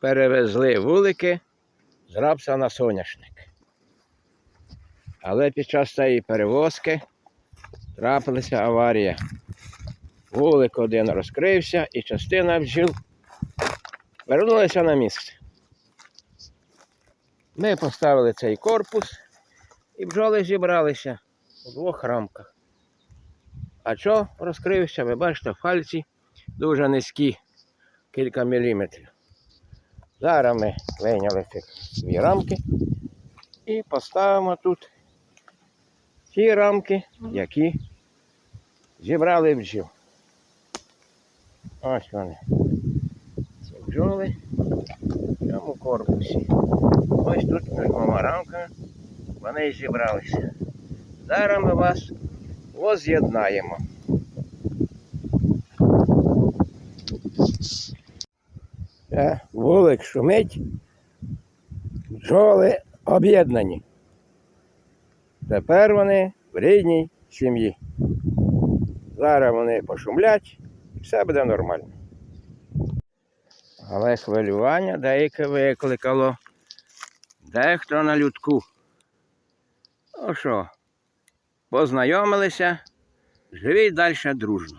перевезли вулики з рапса на соняшник. Але під час цієї перевозки трапилася аварія. Вулик один розкрився і частина бджіл вернулася на місце. Ми поставили цей корпус і бджоли зібралися у двох рамках. А що розкрився, ви бачите, фальці дуже низькі, кілька міліметрів. Зараз ми вийняли ці дві рамки і поставимо тут ті рамки, які зібрали бджіл. Ось вони. Ці бджоли в цьому корпусі. Ось тут між двома рамками вони зібралися. Зараз ми вас воз'єднаємо. Е, Вулик шумить, бджоли об'єднані. Тепер вони в рідній сім'ї. Зараз вони пошумлять все буде нормально. Але хвилювання деяке викликало. Дехто на людку. Ну що, познайомилися, живіть далі дружно.